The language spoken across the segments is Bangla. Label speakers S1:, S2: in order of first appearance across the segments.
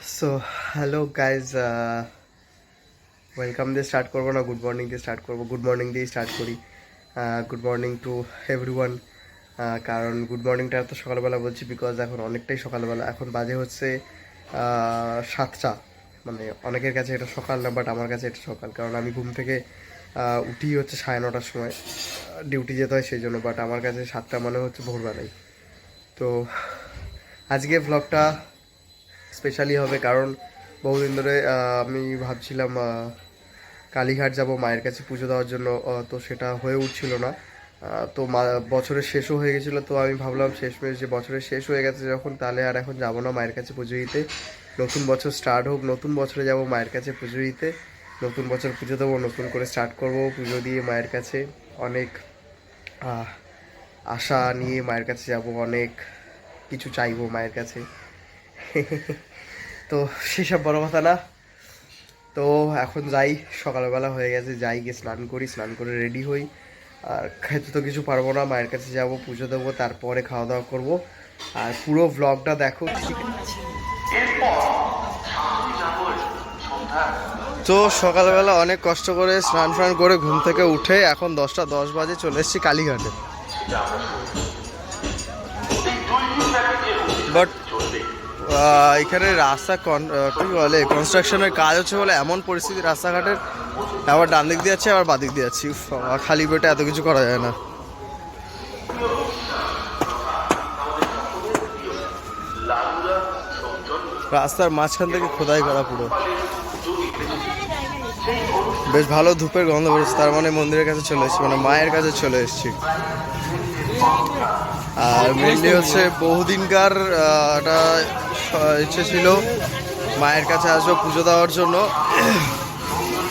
S1: সো হ্যালো গাইজ ওয়েলকাম দিয়ে স্টার্ট করব না গুড মর্নিং দিয়ে স্টার্ট করব গুড মর্নিং দিয়ে স্টার্ট করি good morning to every one কারণ গুড মর্নিংটা এত সকালবেলা বলছি বিকজ এখন অনেকটাই সকালবেলা, এখন বাজে হচ্ছে সাতটা। মানে অনেকের কাছে এটা সকাল না বাট আমার কাছে এটা সকাল। কারণ আমি ঘুম থেকে উঠি হচ্ছে সাড়ে নটার সময়। ডিউটি যেতে হয় সেই জন্য বাট আমার কাছে সাতটা মানে হচ্ছে ভোরবেলাই তো আজকে ভ্লগটা স্পেশালি হবে কারণ বহুদিন ধরে আমি ভাবছিলাম কালীঘাট যাব মায়ের কাছে পুজো দেওয়ার জন্য তো সেটা হয়ে উঠছিল না। তো বছরের শেষও হয়ে গেছিল, তো আমি ভাবলাম শেষমেশ যে বছরের শেষ হয়ে গেছে যখন, তাহলে আর এখন যাব না মায়ের কাছে পুজো দিতে। নতুন বছর স্টার্ট হোক, নতুন বছরে যাব মায়ের কাছে পুজো দিতে। নতুন বছর পুজো দেবো, নতুন করে স্টার্ট করব, পুজো দিয়ে মায়ের কাছে অনেক আশা নিয়ে মায়ের কাছে যাব, অনেক কিছু চাইব মায়ের কাছে। তো সেসব বড় কথা না। তো এখন যাই, সকালবেলা হয়ে গেছে, যাই গিয়ে স্নান করি, স্নান করে রেডি হই। আর খেতে তো কিছু পারব না, মায়ের কাছে যাব, পুজো দেবো, তারপরে খাওয়া দাওয়া করব। আর পুরো ভ্লগটা দেখো। তো সকালবেলা অনেক কষ্ট করে স্নান ফান করে ঘুম থেকে উঠে এখন দশটা দশ বাজে চলে এসেছি কালীঘাটে। বাট এখানে রাস্তা কি বলে কনস্ট্রাকশনের কাজ হচ্ছে বলে এমন পরিস্থিতি, রাস্তাঘাটের আবার ডান দিক দিয়ে যাচ্ছে, আবার বাদিক দিয়ে যাচ্ছি। খালি পেটে এত কিছু করা যায় না। রাস্তার মাঝখান থেকে খোদাই করা পুরো। বেশ ভালো ধূপের গন্ধ বেরোচ্ছে, তার মানে মন্দিরের কাছে চলে এসেছি মানে মায়ের কাছে চলে এসেছি। আর মেনলি হচ্ছে বহুদিনকার একটা ইচ্ছে ছিল মায়ের কাছে আসব পুজো দেওয়ার জন্য।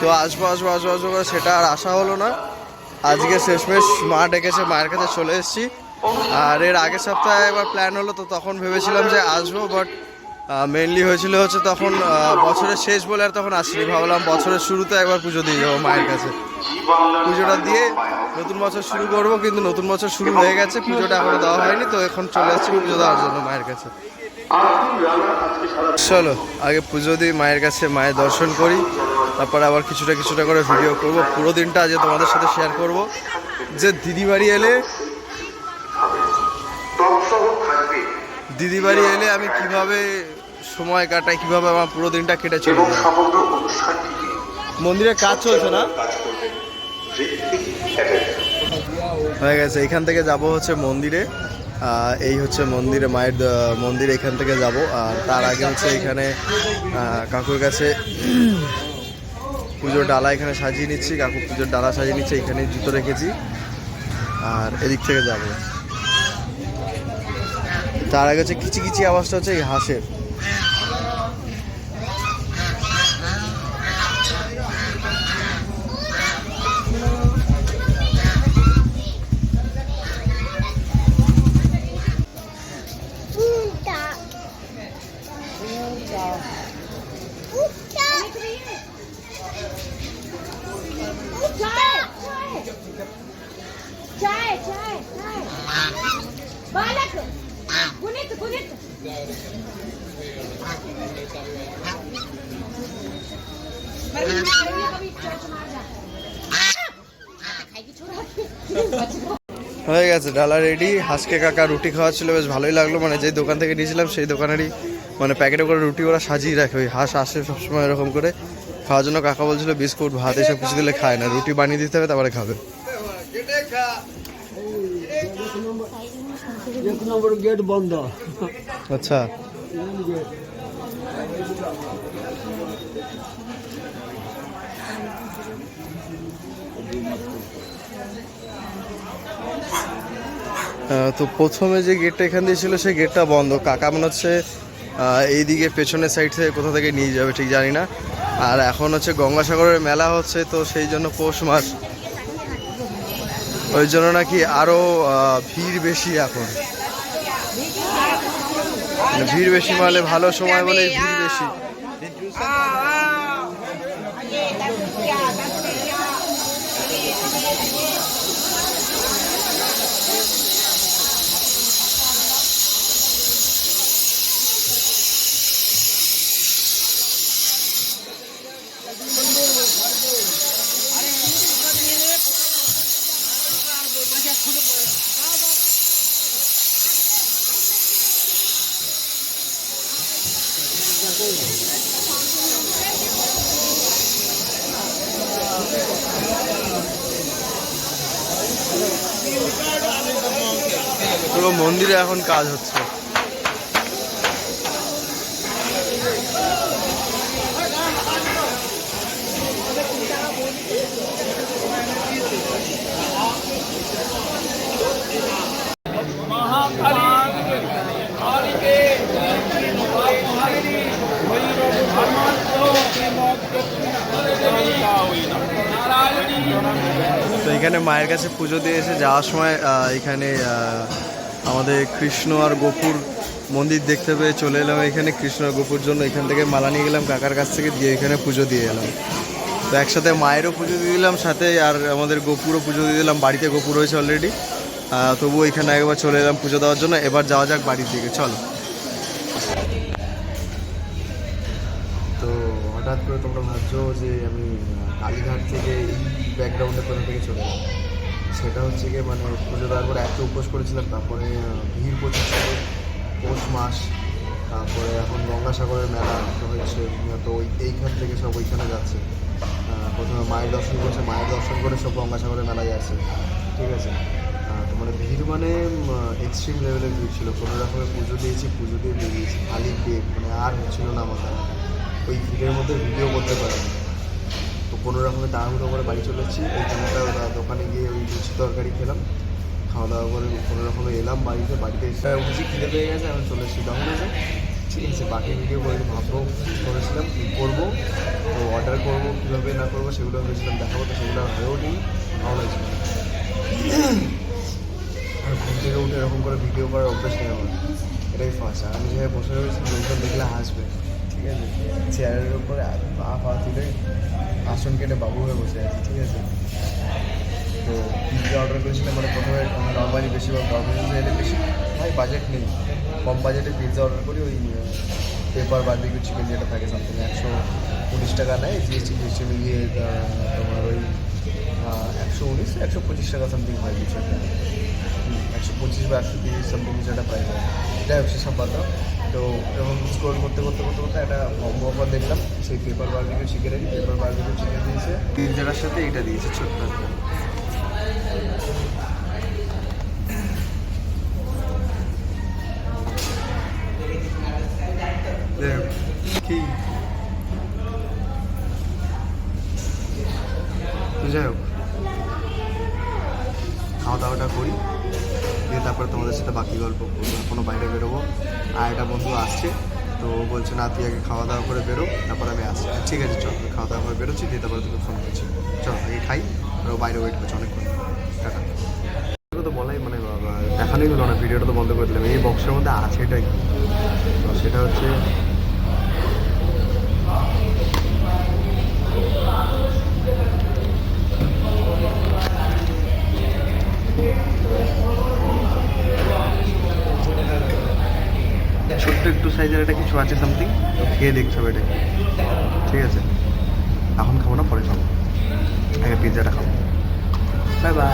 S1: তো আসব আসব আসব আসব করে সেটা আর আশা হলো না। আজকে শেষমেশ মা ডেকেছে, মায়ের কাছে চলে এসেছি। আর এর আগের সপ্তাহে একবার প্ল্যান হলো, তো তখন ভেবেছিলাম যে আসব বাট মেনলি হয়েছিল হচ্ছে তখন বছরের শেষ বলে আর তখন আসিনি। ভাবলাম বছরের শুরুতে একবার পুজো দিয়ে যাব মায়ের কাছে। পুজোটা দিয়ে নতুন বছর শুরু করব, কিন্তু নতুন বছর শুরু হয়ে গেছে। পুজোটা এখনও দেওয়া হয়নি, তো এখন চলে আসছি পুজো দেওয়ার জন্য মায়ের কাছে। চলো আগে পুজো দিই মায়ের কাছে মায়ের দর্শন করি তারপরে আবার কিছুটা কিছুটা করে ভিডিও করব। পুরো দিনটা আজকে তোমাদের সাথে শেয়ার করব। যে দিদি বাড়ি এলে দিদি বাড়ি এলে আমি কীভাবে সময় কাটাই কীভাবে আমার পুরো দিনটা কেটে চলে মন্দিরে কাজ চলছে না? হয়ে গেছে এখান থেকে যাব হচ্ছে মন্দিরে। এই হচ্ছে মন্দিরে, মায়ের মন্দির এখান থেকে যাব। আর তার আগে হচ্ছে এখানে কাকুর কাছে পুজোর ডালা এখানে সাজিয়ে নিচ্ছি। কাকু পুজোর ডালা সাজিয়ে নিচ্ছে এখানে জুতো রেখেছি। আর এদিক থেকে যাব। তার আগে হচ্ছে কিচি কিচি আওয়াজটা হচ্ছে এই হাঁসের।
S2: ಬಾಲಕ
S1: হয়ে গেছে ডালা রেডি হাসকে কাকা রুটি খাওয়া ছিল বেশ ভালোই লাগল। মানে যে দোকান থেকে নিয়েছিলাম সেই দোকানেরই মানে প্যাকেটে করে রুটি ওরা সাজিয়ে রাখে। ওই হাঁস আসে সবসময় এরকম করে। খাওয়ার জন্য কাকা বলছিল বিস্কুট ভাত এসব কিছু দিলে খায় না। রুটি বানিয়ে দিতে হবে তারপরে খাবে।
S3: এক নম্বর গেট বন্ধ।
S1: আচ্ছা। তো প্রথমে যে গেটটা এখান দিয়ে ছিল, সেই গেটটা বন্ধ। কাকা মনে হচ্ছে এইদিকে পেছনের সাইড থেকে কোথা থেকে নিয়ে যাবে ঠিক জানি না। আর এখন হচ্ছে গঙ্গাসাগরের মেলা হচ্ছে, তো সেই জন্য পৌষ মাস। ওই জন্য নাকি আরও ভিড় বেশি এখন। ভিড় বেশি মানে ভালো সময় বলে ভিড় বেশি। পুরো মন্দিরে এখন কাজ হচ্ছে। তো এখানে মায়ের কাছে পুজো দিয়ে এসে যাওয়ার সময় এখানে আমাদের কৃষ্ণ আর গোপুর মন্দির দেখতে পেয়ে চলে এলাম এখানে। কৃষ্ণ আর গোপুর জন্য এখান থেকে মালা নিয়ে গেলাম, কাকার কাছ থেকে দিয়ে এখানে পুজো দিয়ে এলাম। তো একসাথে মায়েরও পুজো দিয়ে দিলাম, সাথে আর আমাদের গোপুরও পুজো দিয়ে দিলাম। বাড়িতে গোপুর রয়েছে অলরেডি তবুও এখানে একবার চলে এলাম পুজো দেওয়ার জন্য। এবার যাওয়া যাক বাড়ির দিকে, চলো। তো হঠাৎ করে তোমরা ভাবছ যে আমি কালীঘাট থেকে এই ব্যাকগ্রাউন্ডে কোথা থেকে চলে এলাম? সেটা হচ্ছে গিয়ে মানে পুজো দেওয়ার পরে এত উপোস করেছিলাম, তারপরে ভিড় ছিল, পৌষ মাস, তারপরে এখন গঙ্গাসাগরের মেলা, তো হচ্ছে তো ওই, এইখান থেকে সব ওইখানে যাচ্ছে। প্রথমে মায়ের দর্শন করছে, মায়ের দর্শন করে সব গঙ্গাসাগরের মেলায় যাচ্ছে ঠিক আছে? তো মানে ভিড় মানে এক্সট্রিম লেভেলের ভিড় ছিল, কোনো রকমের পুজো দিয়েছি, পুজো দিয়ে বেরিয়েছি, খালি পেট মানে আর হচ্ছিল না আমার ওই ভিড়ের মধ্যে ভিডিও করতে পারিনি। কোনো রকমের তাড়াহুড়ো করে বাড়ি চলে এসেছি। ওইখানে একটা ওরা দোকানে গিয়ে ওই লুচি তরকারি খেলাম। খাওয়া দাওয়া করে কোনো রকমে এলাম বাড়িতে। বাড়িতে এসে উঠেছি, খিদে পেয়ে গেছে আমি চলে এসেছি এসে। ঠিক আছে, বাকি ভিডিও করে ভাববো করেছিলাম, কী করব, তো অর্ডার করব, কীভাবে না করব, সেগুলো ভেবেছিলাম দেখাবো, তো সেগুলো হয়ে ওঠেনি, ভালো লাগছে আর ঘুম থেকে উঠে এরকম করে ভিডিও করার অভ্যাস নেই আমার। এটাই ফার্স্ট আমি যেভাবে বসে রয়েছি, লোকজন দেখলে হাসবে। ঠিক আছে? চেয়ারের উপরে পা পা তুলে আসন কেটে বাবু হয়ে বসে আছে, ঠিক আছে? তো পিৎজা অর্ডার করেছিলাম মানে প্রথমে নর্মালি বেশিরভাগ নর্মালি এলে বেশি, ভাই বাজেট নেই। কম বাজেটে পিৎজা অর্ডার করি, ওই পেপার বার্বিকিউ চিকেন যেটা থাকে সামথিং একশো উনিশ টাকা নেয় জিএসটি জিএসটি মিলিয়ে তোমার ওই একশো উনিশ, একশো পঁচিশ টাকা সামথিং হয় কিছু একটা। একশো পঁচিশ বা একশো তিরিশ সামথিং কিছু একটা প্রাইস হয় যাই হোক সেসব বাদ। তো এরকম স্ক্রোল করতে করতে করতে করতে একটা কম্বো অফার দেখলাম। সেই পেপার বার্বিকিউ চিকেনেরই পেপার বার্বিকিউ চিকেন দিয়েছে। পিৎজাটার সাথে এটা দিয়েছে ছোট্ট যাই হোক, খাওয়া দাওয়াটা করি দিয়ে তারপরে তোমাদের সাথে বাকি গল্প এখনও বাইরে বেরোবো আর একটা বন্ধু আসছে, তো বলছে, না, তুই আগে খাওয়া দাওয়া করে বেরো, তারপর আমি আসছি। ঠিক আছে, চল খাওয়া দাওয়া করে বেরোচ্ছি, দিয়ে তারপরে তোকে ফোন করছি। চল, আগে খাই, আর বাইরে ওয়েট করছে অনেকক্ষণ। টাটা। তো বলাই মানে দেখানোই হলো না, ভিডিওটা তো বন্ধ করে দিলাম। এই বক্সের মধ্যে আছে এটাই। তো সেটা হচ্ছে সাইজের একটা কিছু আছে সামথিং খেয়ে দেখতে হবে এটাকে। ঠিক আছে? এখন খাব না, পরে খাব। আগে পিৎজাটা খাব। বাই বাই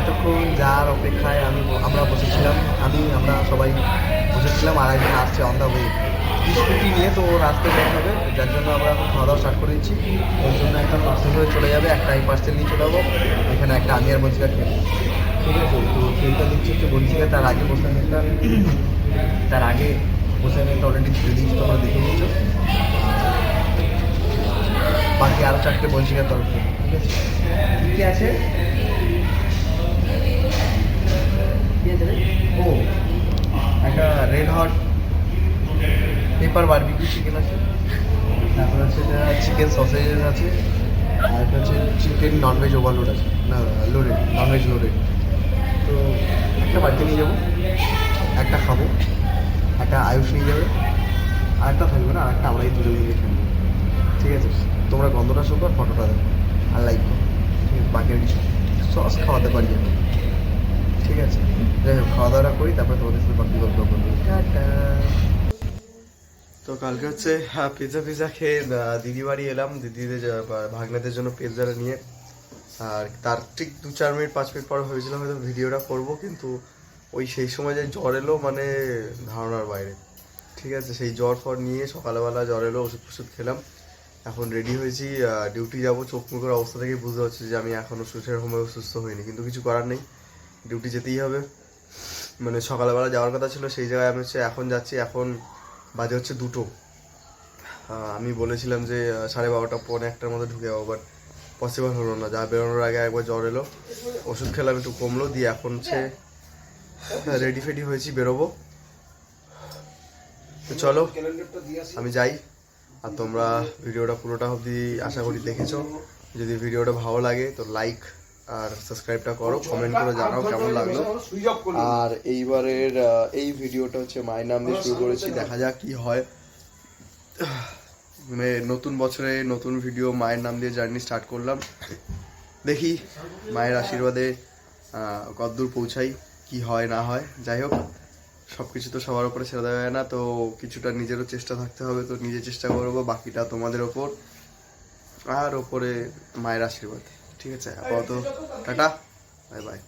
S1: এতক্ষণ যার অপেক্ষায় আমি আমরা বসেছিলাম, আমি, আমরা সবাই বসেছিলাম, আর একজন আসছে অন দ্য ওয়ে স্কুটি নিয়ে তো ও রাস্তায় বের হবে যার জন্য আমরা এখন খাওয়া দাওয়া স্টার্ট করে দিচ্ছি। ওর জন্য একটা পার্সেল হয়ে চলে যাবে, একটা এই পার্সেল নিয়ে চলে যাব এখানে একটা আমি আর বঞ্চিকা খেলব ঠিক আছে? তো ট্রেনটা দিচ্ছি হচ্ছে বঞ্চিকা তার আগে বসে একটা তার আগে একটা অলরেডি ছেড়ে দিয়েছি তোমরা দেখে নিয়েছো। বাকি আরও চারটে বঞ্চিকার তরফ থেকে ঠিক আছে? আছে? আছে ও একটা red hot pepper barbecue chicken আছে। তারপর হচ্ছে চিকেন সসেজ আছে। আর একটা হচ্ছে চিকেন ননভেজ ওভারলোড আছে। না লোডেড ননভেজ লোডেড তো একটা বাড়িতে নিয়ে যাব। একটা আয়ুষ নিয়ে যাবে আর একটা থাকবে না আর একটা আমরা এই দুজন মিলে খেলব। ঠিক আছে? তোমরা গন্ধটা শোকো আর ফটোটা দেখো, আর লাইক করো। বাকি সস খাওয়াতে পারি আমি। ঠিক আছে? যাই হোক খাওয়া দাওয়া করি, তারপরে তোমাদের সাথে বাকি গল্প করব। তো কালকে হচ্ছে পিৎজা পিৎজা খেয়ে দিদি বাড়ি এলাম। দিদিদের ভাগনাদের জন্য পিৎজাটা নিয়ে। আর তার ঠিক দু চার মিনিট, পাঁচ মিনিট পর ভেবেছিলাম হয়তো ভিডিওটা করব, কিন্তু ওই সেই সময় যে জ্বর এলো মানে ধারণার বাইরে। ঠিক আছে? সেই জ্বর ফর নিয়ে সকালবেলা জ্বর এলো, ওষুধ ফষুধ খেলাম। এখন রেডি হয়েছি ডিউটি যাব। চোখ মুখের অবস্থা থেকে বুঝতে পারছি যে আমি এখনও সেরকমভাবে সুস্থ হইনি। কিন্তু কিছু করার নেই। ডিউটি যেতেই হবে। মানে সকালবেলা যাওয়ার কথা ছিল, সেই জায়গায় আমি হচ্ছে এখন যাচ্ছি। এখন বাজে হচ্ছে দুটো। আমি বলেছিলাম যে সাড়ে বারোটা, পৌনে একটার মধ্যে ঢুকে যাব বাট পসিবল হলো না। যা বেরোনোর আগে একবার জ্বর এলো। ওষুধ খেলাম, একটু কমলো, দিয়ে এখন হচ্ছে রেডি ফেডি হয়েছি বেরোবো। তো চলো আমি যাই। আর তোমরা ভিডিওটা পুরোটা অবধি আশা করি দেখেছ। যদি ভিডিওটা ভালো লাগে তো লাইক আর সাবস্ক্রাইবটা করো কমেন্ট করে জানাও কেমন লাগল। আর এইবারের এই ভিডিওটা হচ্ছে মায়ের নাম দিয়ে শুরু করেছি দেখা যাক কি হয়। মানে নতুন বছরে নতুন ভিডিও মায়ের নাম দিয়ে জার্নি স্টার্ট করলাম। দেখি মায়ের আশীর্বাদে আহ, কতদূর পৌঁছাই। কি হয় না হয় যাই হোক সব কিছু তো সবার উপরে ছেড়ে দেওয়া যায় না তো কিছুটা নিজেরও চেষ্টা থাকতে হবে তো নিজে চেষ্টা করব বাকিটা তোমাদের ওপর আর ওপরে মায়ের আশীর্বাদ ঠিক আছে? আপাতত টাটা বাই বাই